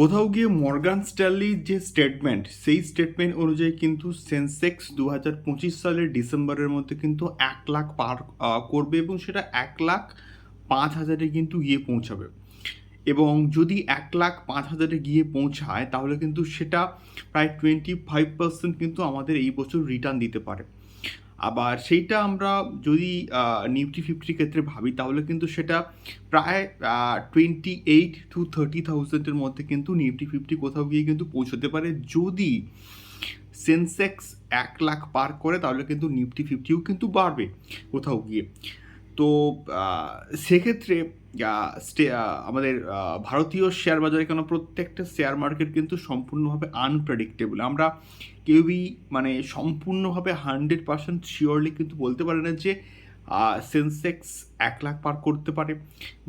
কোথাও গিয়ে মর্গান স্ট্যানলির যে স্টেটমেন্ট সেই স্টেটমেন্ট অনুযায়ী কিন্তু সেন্সেক্স দু হাজার পঁচিশ সালের ডিসেম্বরের মধ্যে কিন্তু এক লাখ পার করবে এবং সেটা এক লাখ পাঁচ হাজারে কিন্তু গিয়ে পৌঁছাবে। এবং যদি এক লাখ পাঁচ হাজারে গিয়ে পৌঁছায়, তাহলে কিন্তু সেটা প্রায় টোয়েন্টি ফাইভ পার্সেন্ট কিন্তু আমাদের এই বছর রিটার্ন দিতে পারে। আবার সেইটা আমরা যদি নিফটি ফিফটির ক্ষেত্রে ভাবি, তাহলে কিন্তু সেটা প্রায় টোয়েন্টি এইট টু থার্টি থাউজেন্ডের মধ্যে কিন্তু নিফটি ফিফটি কোথাও গিয়ে কিন্তু পৌঁছতে পারে। যদি সেন্সেক্স এক লাখ পার করে, তাহলে কিন্তু নিফটি ফিফটিও কিন্তু বাড়বে কোথাও গিয়ে। তো সেক্ষেত্রে স্টে- আমাদের ভারতীয় শেয়ার বাজারে কেন প্রত্যেকটা শেয়ার মার্কেট কিন্তু সম্পূর্ণভাবে আনপ্রেডিক্টেবল আমরা কেউই মানে সম্পূর্ণভাবে হান্ড্রেড পার্সেন্ট শিওরলি কিন্তু বলতে পারে না যে সেন্সেক্স এক লাখ পার করতে পারে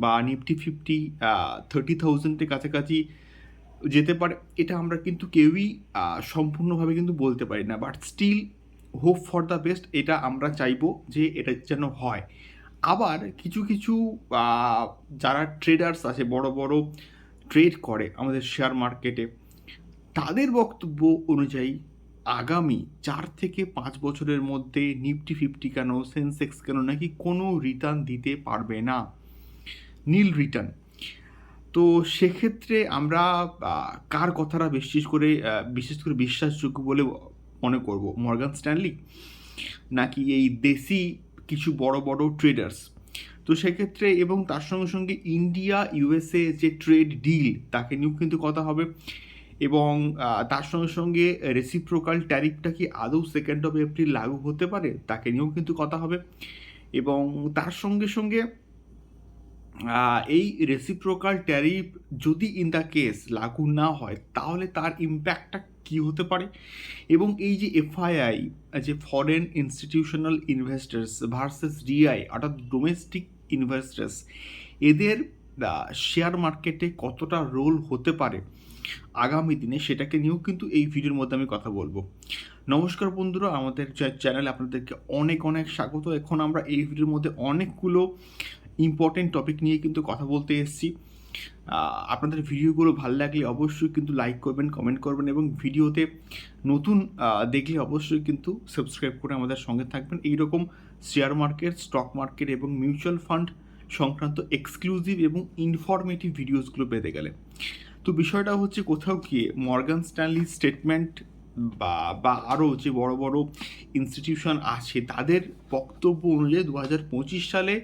বা নিফটি ফিফটি থার্টি থাউজেন্ডের কাছাকাছি যেতে পারে। এটা আমরা কিন্তু কেউই সম্পূর্ণভাবে কিন্তু বলতে পারি না। But still hope for the best এটা আমরা চাইব যে এটা যেন হয়। আবার কিছু কিছু যারা ট্রেডার্স আছে, বড় বড় ট্রেড করে আমাদের শেয়ার মার্কেটে তাদের বক্তব্য অনুযায়ী আগামী চার থেকে পাঁচ বছরের মধ্যে নিফটি ফিফটি কেন সেন্সেক্স কেন, নাকি কোনো রিটার্ন দিতে পারবে না? নীল রিটার্ন তো সেক্ষেত্রে আমরা কার কথাটা বিশেষ করে বিশেষ করে বিশ্বাসযোগ্য বলে মনে করব? Morgan Stanley? নাকি এই দেশি কিছু বড় বড় ট্রেডার্স তো সেক্ষেত্রে এবং তার সঙ্গে সঙ্গে ইন্ডিয়া ইউএসএ যে ট্রেড ডিল তাকে নিয়েও কিন্তু কথা হবে। এবং তার সঙ্গে সঙ্গে রেসিপ্রোকাল ট্যারিফটা কি আদৌ সেকেন্ড অফ এপ্রিল লাগু হতে পারে, তাকে নিয়েও কিন্তু কথা হবে। এবং তার সঙ্গে সঙ্গে এই রেসিপ্রোকাল ট্যারিফ যদি ইন দ্য কেস লাগু না হয়, তাহলে তার ইম্প্যাক্টটা কী হতে পারে? এবং এই যে এফআইআই যে foreign institutional investors versus DI অর্থাৎ ডোমেস্টিক ইনভেস্টার্স এদের শেয়ার মার্কেটে কতটা রোল হতে পারে? আগামী দিনে সেটাকে নিয়েও কিন্তু এই ভিডিওর মধ্যে আমি কথা বলব। নমস্কার বন্ধুরা, আমাদের চ্যানেলে আপনাদেরকে অনেক অনেক স্বাগত। এখন আমরা এই ভিডিওর মধ্যে অনেকগুলো ইম্পর্টেন্ট টপিক নিয়ে কিন্তু কথা বলতে এসেছি। আপনাদের ভিডিওগুলো ভালো লাগলে অবশ্যই কিন্তু লাইক করবেন কমেন্ট করবেন এবং ভিডিওতে নতুন দেখলে অবশ্যই কিন্তু সাবস্ক্রাইব করে আমাদের সঙ্গে থাকবেন। এইরকম শেয়ার মার্কেট স্টক মার্কেট এবং মিউচুয়াল ফান্ড সংক্রান্ত এক্সক্লুসিভ এবং ইনফরমেটিভ ভিডিওসগুলো পেতে গেলে। তো বিষয়টা হচ্ছে কোথাও গিয়ে মর্গান স্ট্যানলি স্টেটমেন্ট বা বা আরও যে বড় বড় ইনস্টিটিউশন আছে, তাদের বক্তব্য অনুযায়ী দু হাজার পঁচিশ সালে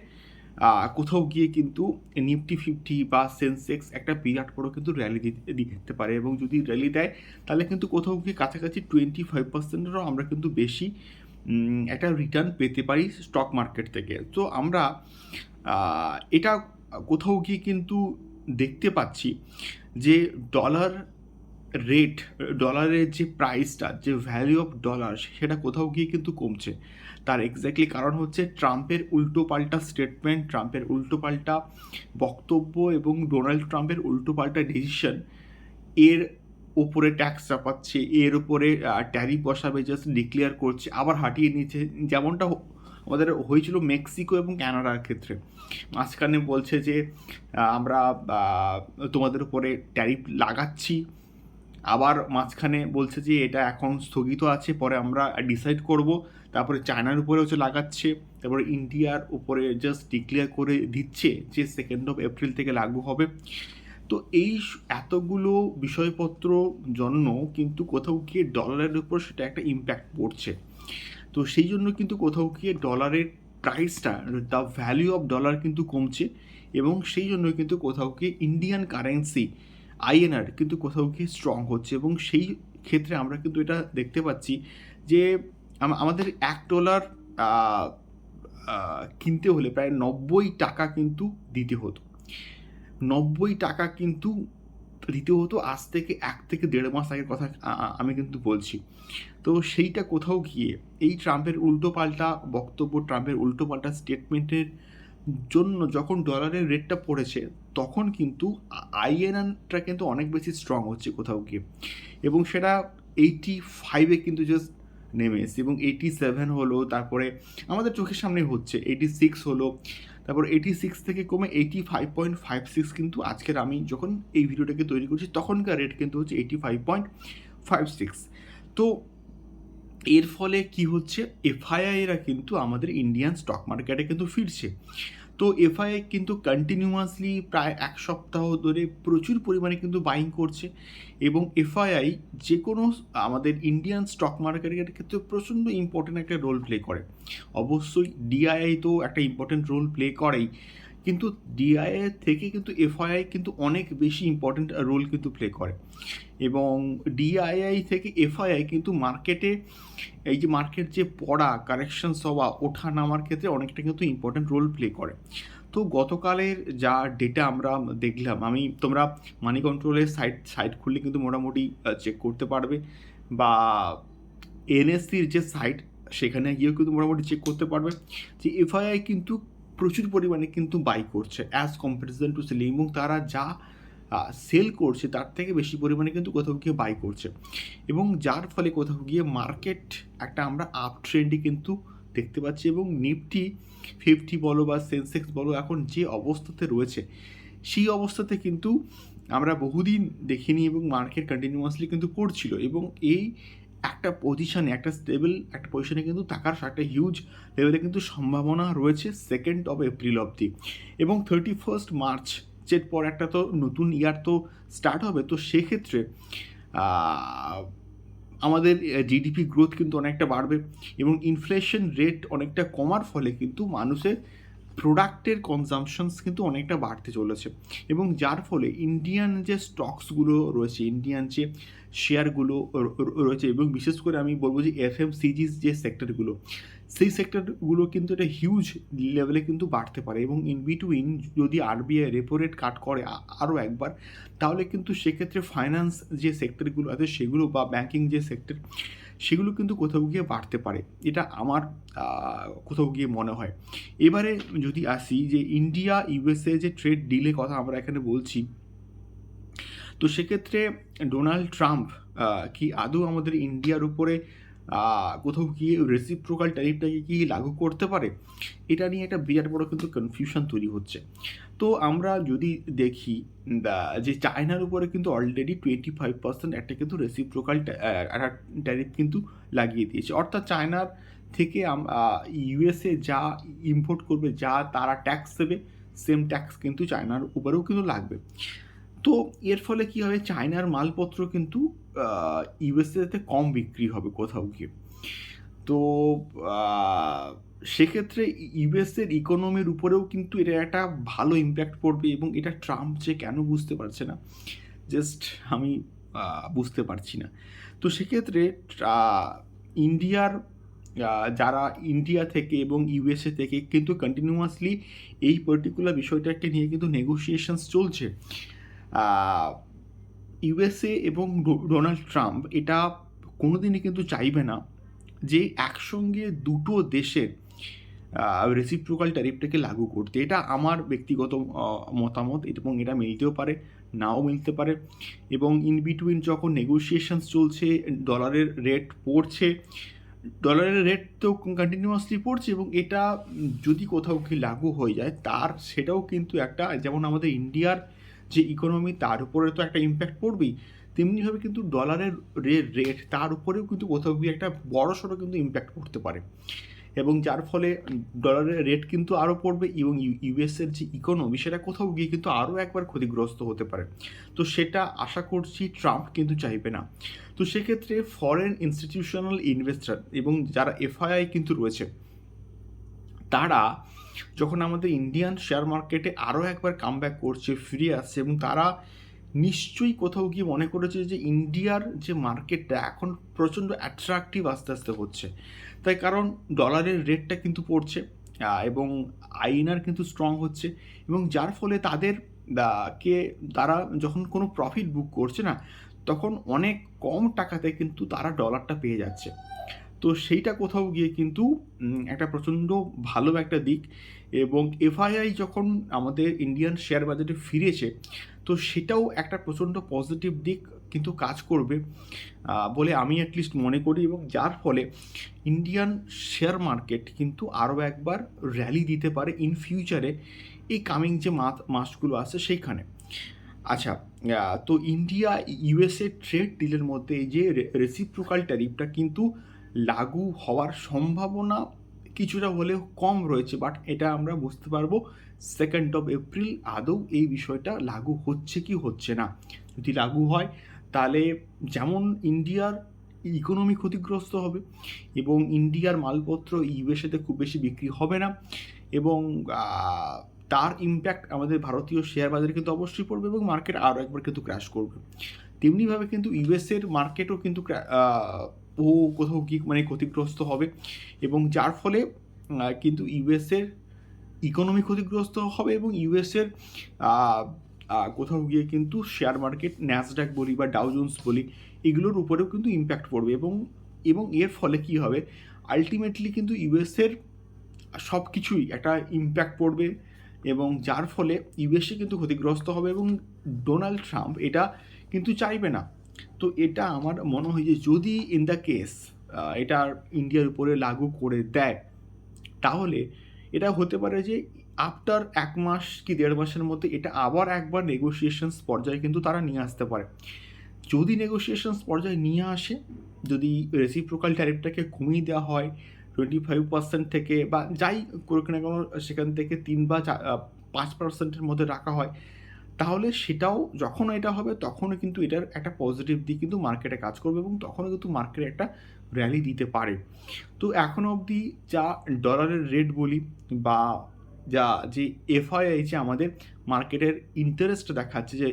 কোথাও গিয়ে কিন্তু নিফটি ফিফটি বা সেন্সেক্স একটা বিরাট বড় কিন্তু র্যালি দিতে দিতে পারে এবং যদি র্যালি দেয়, তাহলে কিন্তু কোথাও গিয়ে কাছাকাছি টোয়েন্টি ফাইভ পার্সেন্টেরও আমরা কিন্তু বেশি একটা রিটার্ন পেতে পারি স্টক মার্কেট থেকে। তো আমরা এটা কোথাও গিয়ে কিন্তু দেখতে পাচ্ছি যে ডলার রেট ডলারের যে প্রাইসটা যে ভ্যালু অফ ডলার সেটা কোথাও গিয়ে কিন্তু কমছে। তার এক্স্যাক্টলি কারণ হচ্ছে ট্রাম্পের উল্টো পাল্টা স্টেটমেন্ট ট্রাম্পের উল্টো পাল্টা বক্তব্য এবং ডোনাল্ড ট্রাম্পের উল্টো পাল্টা ডিসিশন এর ওপরে ট্যাক্স চাপাচ্ছে, এর ওপরে ট্যারিফ বসাবে জাস্ট ডিক্লেয়ার করছে, আবার হাঁটিয়ে নিচ্ছে। যেমনটা আমাদের হয়েছিল মেক্সিকো এবং ক্যানাডার ক্ষেত্রে। মাঝখানে বলছে যে আমরা তোমাদের উপরে ট্যারিফ লাগাচ্ছি। আবার মাঝখানে বলছে যে এটা এখন স্থগিত আছে, পরে আমরা ডিসাইড করব। তারপরে চায়নার উপরে হচ্ছে লাগাচ্ছে, তারপরে ইন্ডিয়ার উপরে জাস্ট ডিক্লেয়ার করে দিচ্ছে যে সেকেন্ড অফ এপ্রিল থেকে লাগু হবে। তো এই এতগুলো বিষয়পত্র জন্য কিন্তু কোথাও গিয়ে ডলারের উপর সেটা একটা ইম্প্যাক্ট পড়ছে। তো সেই জন্য কিন্তু কোথাও গিয়ে ডলারের প্রাইসটা দ্য ভ্যালু অফ ডলার কিন্তু কমছে এবং সেই জন্য কিন্তু কোথাও গিয়ে ইন্ডিয়ান কারেন্সি আইএনআর কিন্তু কোথাও গিয়ে স্ট্রং হচ্ছে এবং সেই ক্ষেত্রে আমরা কিন্তু এটা দেখতে পাচ্ছি যে আমাদের এক ডলার কিনতে হলে প্রায় নব্বই টাকা কিন্তু দিতে হতো। নব্বই টাকা কিন্তু দিতে হতো আজ থেকে এক থেকে দেড় মাস আগের কথা আমি কিন্তু বলছি। তো সেইটা কোথাও গিয়ে এই ট্রাম্পের উল্টো পাল্টা বক্তব্য, ট্রাম্পের উল্টো পাল্টা স্টেটমেন্টের জন্য যখন ডলারের রেটটা পড়েছে, তখন কিন্তু আইএনআরটা কিন্তু অনেক বেশি স্ট্রং হচ্ছে কোথাও গিয়ে। এবং সেটা এইটি ফাইভে কিন্তু জাস্ট নেমে এসেছে এবং এইটি সেভেন হলো, তারপরে আমাদের চোখের সামনে হচ্ছে এইটি সিক্স হলো, তারপর এইটি সিক্স থেকে কমে eighty five point five six কিন্তু আজকের আমি যখন এই ভিডিওটাকে তৈরি করছি, তখনকার রেট কিন্তু হচ্ছে eighty five point five six তো এর ফলে কি হচ্ছে? এফআইআইরা কিন্তু আমাদের ইন্ডিয়ান স্টক মার্কেটে কিন্তু ফিরছে। তো এফআইআই কিন্তু কন্টিনিউয়াসলি প্রায় এক সপ্তাহ ধরে প্রচুর পরিমাণে কিন্তু বাইং করছে এবং এফআইআই যে কোনো আমাদের ইন্ডিয়ান স্টক মার্কেটের ক্ষেত্রে প্রচণ্ড ইম্পর্টেন্ট একটা রোল প্লে করে। অবশ্যই ডিআইআই তো একটা ইম্পর্টেন্ট রোল প্লে করেই। কিন্তু ডিআইআই থেকে কিন্তু এফআইআই কিন্তু অনেক বেশি ইম্পর্টেন্ট রোল কিন্তু প্লে করে। এবং ডিআইআই থেকে এফআইআই কিন্তু মার্কেটে এই যে মার্কেট যে পড়া কারেকশনস হওয়া, ওঠা নামার ক্ষেত্রে অনেকটা কিন্তু ইম্পর্টেন্ট রোল প্লে করে। তো গতকালের যা ডেটা আমরা দেখলাম, আমি তোমরা মানি কন্ট্রোলের সাইট সাইট খুললে কিন্তু মোটামুটি চেক করতে পারবে। বা এনএসসির যে সাইট সেখানে গিয়েও কিন্তু মোটামুটি চেক করতে পারবে যে এফআইআই কিন্তু প্রচুর পরিমাণে কিন্তু বাই করছে। অ্যাজ কম্পারিজন টু সেলিং এবং তারা যা সেল করছে, তার থেকে বেশি পরিমাণে কিন্তু কোথাও গিয়ে বাই করছে। এবং যার ফলে কোথাও গিয়ে মার্কেট একটা আমরা আপ ট্রেন্ডে কিন্তু দেখতে পাচ্ছি এবং নিফটি ফিফটি বলো বা সেন্সেক্স বলো, এখন যে অবস্থাতে রয়েছে, সেই অবস্থাতে কিন্তু আমরা বহুদিন দেখিনি এবং মার্কেট কন্টিনিউয়াসলি কিন্তু পড়ছিল এবং এই একটা পজিশনে একটা স্টেবল একটা পজিশনে কিন্তু থাকার একটা হিউজ লেভেলে কিন্তু সম্ভাবনা রয়েছে সেকেন্ড অফ এপ্রিল অবধি। এবং থার্টি ফার্স্ট মার্চ এর পর একটা তো নতুন ইয়ার তো স্টার্ট হবে, তো সেক্ষেত্রে আমাদের জিডিপি গ্রোথ কিন্তু অনেকটা বাড়বে এবং ইনফ্লেশন রেট অনেকটা কমার ফলে কিন্তু মানুষের প্রোডাক্টের কনজামশনস কিন্তু অনেকটা বাড়তে চলেছে। এবং যার ফলে ইন্ডিয়ান যে স্টকসগুলো রয়েছে ইন্ডিয়ান যে শেয়ারগুলো রয়েছে এবং বিশেষ করে আমি বলব যে এফ এম সিজিস যে সেক্টরগুলো সেই সেক্টরগুলো কিন্তু একটা হিউজ লেভেলে কিন্তু বাড়তে পারে এবং ইন বিটুইন যদি আরবিআই রেপো রেট কাট করে আরও একবার, তাহলে কিন্তু সেক্ষেত্রে ফাইন্যান্স যে সেক্টরগুলো আছে, সেগুলো বা ব্যাঙ্কিং যে সেক্টর সেগুলো কিন্তু কোথাও গিয়ে বাড়তে পারে। এটা আমার কোথাও গিয়ে মনে হয়। এবারে যদি আসি যে ইন্ডিয়া, ইউএসএ যে ট্রেড ডিলের কথা আমরা এখানে বলছি, তো সেক্ষেত্রে ডোনাল্ড ট্রাম্প কি আদৌ আমাদের ইন্ডিয়ার উপরে কোথাও গিয়ে রেসিপ্রোকাল ট্যারিফটাকে কি লাগু করতে পারে? এটা নিয়ে একটা বিরাট বড় কিন্তু কনফিউশন তৈরি হচ্ছে। তো আমরা যদি দেখি যে চায়নার উপরে কিন্তু অলরেডি টোয়েন্টি ফাইভ পার্সেন্ট একটা কিন্তু রেসিপ্রোকাল ট্যারিফ কিন্তু লাগিয়ে দিয়েছে। অর্থাৎ চায়নার থেকে ইউএসএ যা ইম্পোর্ট করবে, যা তারা ট্যাক্স দেবে সেম ট্যাক্স কিন্তু চায়নার উপরেও কিন্তু লাগবে। তো এর ফলে কী হবে? চায়নার মালপত্র কিন্তু ইউএসএতে কম বিক্রি হবে কোথাও গিয়ে। তো সেক্ষেত্রে ইউএসের ইকোনমির উপরেও কিন্তু এটা একটা ভালো ইম্প্যাক্ট পড়বে এবং এটা ট্রাম্প যে কেন বুঝতে পারছে না জাস্ট আমি বুঝতে পারছি না। তো সেক্ষেত্রে ইন্ডিয়ার যারা ইন্ডিয়া থেকে এবং ইউএসএ থেকে কিন্তু কন্টিনিউয়াসলি এই পার্টিকুলার বিষয়টাকে নিয়ে কিন্তু নেগোসিয়েশনস চলছে। ইউএসএ এবং ডোনাল্ড ট্রাম্প এটা কোনোদিনই কিন্তু চাইবে না যে একসঙ্গে দুটো দেশের রেসিপ্রোকাল ট্যারিফটাকে লাগু করতে। এটা আমার ব্যক্তিগত মতামত এবং এটা মিলতেও পারে, নাও মিলতে পারে এবং ইন বিটুইন যখন নেগোসিয়েশনস চলছে ডলারের রেট পড়ছে ডলারের রেট তো কন্টিনিউয়াসলি পড়ছে এবং এটা যদি কোথাও কি লাগু হয়ে যায়, তার সেটাও কিন্তু একটা, যেমন আমাদের ইন্ডিয়ার যে ইকোনমি তার উপরে তো একটা ইম্প্যাক্ট পড়বেই। তেমনিভাবে কিন্তু ডলারের রেট তার উপরেও কিন্তু কোথাও গিয়ে একটা বড় সড়ো কিন্তু ইম্প্যাক্ট পড়তে পারে। এবং যার ফলে ডলারের রেট কিন্তু আরও পড়বে এবং ইউএসের যে ইকোনমি সেটা কোথাও গিয়ে কিন্তু আরও একবার ক্ষতিগ্রস্ত হতে পারে। তো সেটা আশা করছি ট্রাম্প কিন্তু চাইবে না। তো সেক্ষেত্রে ফরেন ইনস্টিটিউশনাল ইনভেস্টার এবং যারা এফআইআই কিন্তু রয়েছে, তারা যখন আমাদের ইন্ডিয়ান শেয়ার মার্কেটে আরও একবার কাম করছে, ফিরে আসছে এবং তারা নিশ্চয়ই কোথাও গিয়ে মনে করেছে যে ইন্ডিয়ার যে মার্কেটটা এখন প্রচণ্ড অ্যাট্রাকটিভ আস্তে আস্তে হচ্ছে। তাই কারণ ডলারের রেটটা কিন্তু পড়ছে এবং আইনার কিন্তু স্ট্রং হচ্ছে, এবং যার ফলে তাদের কে তারা যখন কোনো প্রফিট বুক করছে না, তখন অনেক কম টাকাতে কিন্তু তারা ডলারটা পেয়ে যাচ্ছে। তো সেইটা কোথাও গিয়ে কিন্তু একটা প্রচণ্ড ভালো একটা দিক এবং এফআইআই যখন আমাদের ইন্ডিয়ান শেয়ার বাজারে ফিরেছে, তো সেটাও একটা প্রচণ্ড পজিটিভ দিক কিন্তু কাজ করবে বলে আমি অ্যাটলিস্ট মনে করি এবং যার ফলে ইন্ডিয়ান শেয়ার মার্কেট কিন্তু আরও একবার র্যালি দিতে পারে ইন ফিউচারে এই কামিং যে মাস মাসগুলো আছে সেইখানে। আচ্ছা তো ইন্ডিয়া ইউএসএ ট্রেড ডিলের মধ্যে এই যে রেসিপ্রোকাল ট্যারিফটা কিন্তু লাগু হওয়ার সম্ভাবনা কিছুটা হলেও কম রয়েছে বাট এটা আমরা বুঝতে পারব সেকেন্ড অফ এপ্রিল আদৌ এই বিষয়টা লাগু হচ্ছে কি হচ্ছে না? যদি লাগু হয়, তাহলে যেমন ইন্ডিয়ার ইকোনমি ক্ষতিগ্রস্ত হবে এবং ইন্ডিয়ার মালপত্র ইউএসএতে খুব বেশি বিক্রি হবে না এবং তার ইম্প্যাক্ট আমাদের ভারতীয় শেয়ার বাজারে কিন্তু অবশ্যই পড়বে এবং মার্কেট আরও একবার কিন্তু ক্র্যাশ করবে। তেমনিভাবে কিন্তু ইউএসের মার্কেটও কিন্তু ও কোথাও কি মানে ক্ষতিগ্রস্ত হবে এবং যার ফলে কিন্তু ইউএসের ইকোনমি ক্ষতিগ্রস্ত হবে এবং ইউএসের কোথাও গিয়ে কিন্তু শেয়ার মার্কেট ন্যাসড্যাক বলি বা ডাউজন্স বলি, এগুলোর উপরেও কিন্তু ইম্প্যাক্ট পড়বে এবং এবং এর ফলে কি হবে? আলটিমেটলি কিন্তু ইউএসের সব কিছুই একটা ইম্প্যাক্ট পড়বে। এবং যার ফলে ইউএসএ কিন্তু ক্ষতিগ্রস্ত হবে এবং ডোনাল্ড ট্রাম্প এটা কিন্তু চাইবে না। তো এটা আমার মনে হয় যে যদি ইন দ্য কেস এটা ইন্ডিয়ার উপরে লাগু করে দেয়, তাহলে এটা হতে পারে যে আফটার এক মাস কি দেড় মাসের মধ্যে এটা আবার একবার নেগোসিয়েশনস পর্যায়ে কিন্তু তারা নিয়ে আসতে পারে। যদি নেগোসিয়েশনস পর্যায়ে নিয়ে আসে, যদি রেসিপ্রোকাল ট্যারিফটাকে কমিয়ে দেওয়া হয় টোয়েন্টি ফাইভ পার্সেন্ট থেকে বা যাই করুক না কেন, সেখান থেকে তিন বা পাঁচ পার্সেন্টের মধ্যে রাখা হয়। তাহলে সেটাও যখন এটা হবে, তখনও কিন্তু এটার একটা পজিটিভ দিক কিন্তু মার্কেটে কাজ করবে এবং তখনও কিন্তু মার্কেটে একটা র্যালি দিতে পারে। তো এখনও অবধি যা ডলারের রেট বলি বা যা, যে এফআইআই যে আমাদের মার্কেটের ইন্টারেস্ট দেখাচ্ছে যে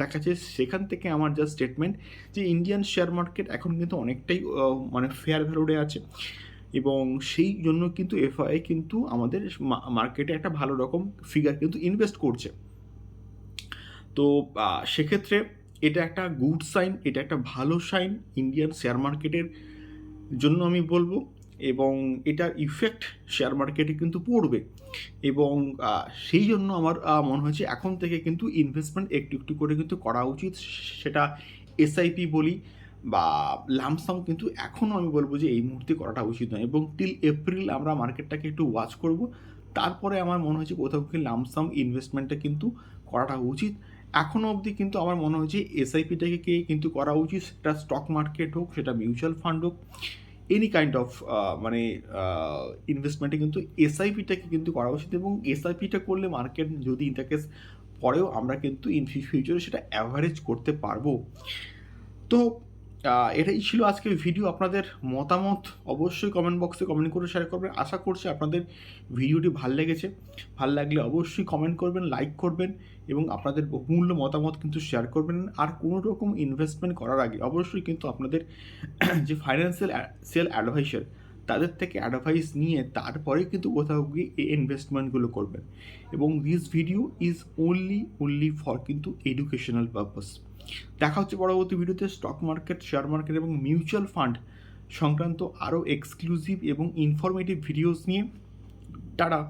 দেখাচ্ছে সেখান থেকে আমার যা স্টেটমেন্ট যে ইন্ডিয়ান শেয়ার মার্কেট এখন কিন্তু অনেকটাই মানে ফেয়ার ভ্যালুডে আছে। এবং সেই জন্য কিন্তু এফআইআই কিন্তু আমাদের মার্কেটে একটা ভালো রকম ফিগার কিন্তু ইনভেস্ট করছে। তো সেক্ষেত্রে এটা একটা গুড সাইন এটা একটা ভালো সাইন ইন্ডিয়ান শেয়ার মার্কেটের জন্য আমি বলব এবং এটার ইফেক্ট শেয়ার মার্কেটে কিন্তু পড়বে। এবং সেই জন্য আমার মনে হয়েছে এখন থেকে কিন্তু ইনভেস্টমেন্ট একটু একটু করে কিন্তু করা উচিত। সেটা এসআইপি বলি বা লামসাম কিন্তু এখনও আমি বলব যে এই মুহূর্তে করাটা উচিত নয় এবং টিল এপ্রিল আমরা মার্কেটটাকে একটু ওয়াচ করব। তারপরে আমার মনে হয়েছে কোথাও কি লামসাম ইনভেস্টমেন্টটা কিন্তু করাটা উচিত। এখনও অবধি কিন্তু আমার মনে হয়েছে এসআইপিটাকে কে কিন্তু করা উচিত, সেটা স্টক মার্কেট হোক, সেটা মিউচুয়াল ফান্ড হোক এনি কাইন্ড অফ মানে ইনভেস্টমেন্টে কিন্তু এসআইপিটাকে কিন্তু করা উচিত এবং এসআইপিটা করলে মার্কেট যদি ইন দ্য কেস পরেও আমরা কিন্তু ইন ফিউচারে সেটা অ্যাভারেজ করতে পারব। তো এটাই ছিল আজকের ভিডিও আপনাদের মতামত অবশ্যই কমেন্ট বক্সে কমেন্ট করে শেয়ার করবেন। আশা করছি আপনাদের ভিডিওটি ভালো লেগেছে। ভালো লাগলে অবশ্যই কমেন্ট করবেন লাইক করবেন এবং আপনাদের বহুমূল্য মতামত কিন্তু শেয়ার করবেন। আর কোনো রকম ইনভেস্টমেন্ট করার আগে অবশ্যই কিন্তু আপনাদের যে ফাইন্যান্সিয়াল সেল অ্যাডভাইসার তাদের থেকে অ্যাডভাইস নিয়ে তারপরে কিন্তু কোথাও গিয়ে এই ইনভেস্টমেন্টগুলো করবেন। এবং this video is only only for কিন্তু এডুকেশনাল পারপাস দেখা হচ্ছে পরবর্তী ভিডিওতে স্টক মার্কেট শেয়ার মার্কেট এবং মিউচুয়াল ফান্ড সংক্রান্ত আরও এক্সক্লুসিভ এবং ইনফরমেটিভ ভিডিওস নিয়ে। টাটা।